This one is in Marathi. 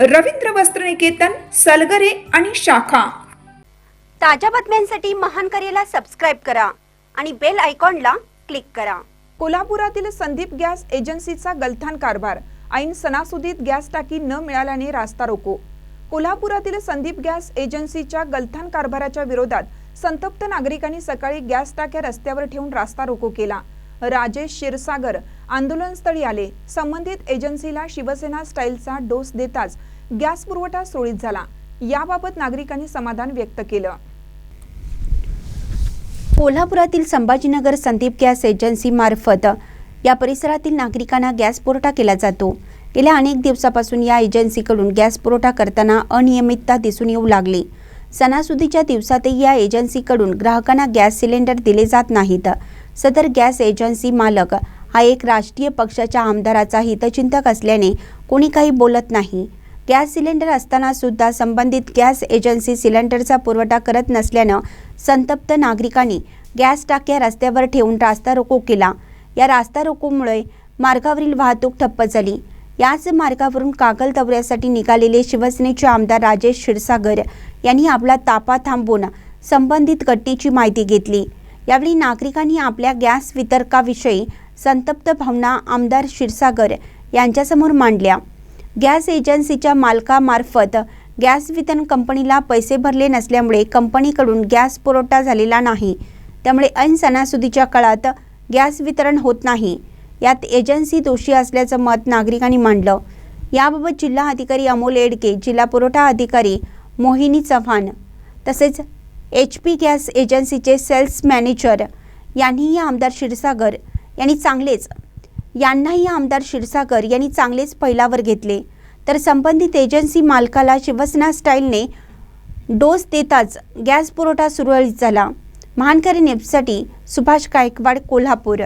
रवींद्र वस्त्रनिकेतन सलगरे आणि शाखा. ताज्या बातम्यांसाठी महान करेला सबस्क्राईब करा आणि बेल आयकॉनला क्लिक करा. कोल्हापुरातील संदीप गॅस एजन्सीचा गलथान कारभार. ऐन सणासुदीत गॅस टाकी न मिळाल्याने रास्ता रोको. कोल्हापुरातील संदीप गॅस एजन्सीच्या गलथान कारभाराच्या विरोधात संतप्त नागरिकांनी सकाळी गॅस टाक्या रस्त्यावर ठेवून रास्ता रोको केला. राजेश क्षीरसागर आंदोलनस्थळी आले. संबंधित एजन्सीला शिवसेना स्टाईलचा डोस देताच गॅस पुरवठा सुरळीत झाला. याबाबत नागरिकांनी समाधान व्यक्त केलं. कोल्हापुरातील संभाजीनगर संदीप गॅस एजन्सी मार्फत या परिसरातील नागरिकांना गॅस पुरवठा केला जातो. गेल्या अनेक दिवसापासून या एजन्सीकडून गॅस पुरवठा करताना अनियमितता दिसून येऊ लागली. सणासुदीच्या दिवसातही या एजन्सीकडून ग्राहकांना गॅस सिलेंडर दिले जात नाहीत. सदर गॅस एजन्सी मालक हा एक राष्ट्रीय पक्षाच्या आमदाराचा हितचिंतक असल्याने कोणी काही बोलत नाही. गॅस सिलेंडर असताना सुद्धा संबंधित गॅस एजन्सी सिलेंडरचा पुरवठा करत नसल्यानं संतप्त नागरिकांनी गॅस टाक्या रस्त्यावर ठेवून रास्ता रोको केला. या रास्ता रोकोमुळे मार्गावरील वाहतूक ठप्प झाली. याच मार्गावरून कागल दौऱ्यासाठी निघालेले शिवसेनेचे आमदार राजेश क्षीरसागर यांनी आपला तापा थांबवून संबंधित गट्टीची माहिती घेतली. यावेळी नागरिकांनी आपल्या गॅस वितरकाविषयी संतप्त भावना आमदार क्षीरसागर यांच्यासमोर मांडल्या. गॅस एजन्सीच्या मालकामार्फत गॅस वितरण कंपनीला पैसे भरले नसल्यामुळे कंपनीकडून गॅस पुरवठा झालेला नाही. त्यामुळे ऐन सणासुदीच्या काळात गॅस वितरण होत नाही. यात एजन्सी दोषी असल्याचं मत नागरिकांनी मांडलं. याबाबत जिल्हा अधिकारी अमोल एडके जिल्हा पुरवठा अधिकारी मोहिनी चव्हाण तसेच एच पी गॅस एजन्सीचे सेल्स मॅनेजर यांनीही आमदार क्षीरसागर यांनी चांगलेच यांनाही आमदार क्षीरसागर यांनी चांगलेच पैलावर घेतले. तर संबंधित एजन्सी मालकाला शिवसेना स्टाईलने डोस देताच गॅस पुरवठा सुरळीत झाला. महानकरी नेपसाठी सुभाष गायकवाड कोल्हापूर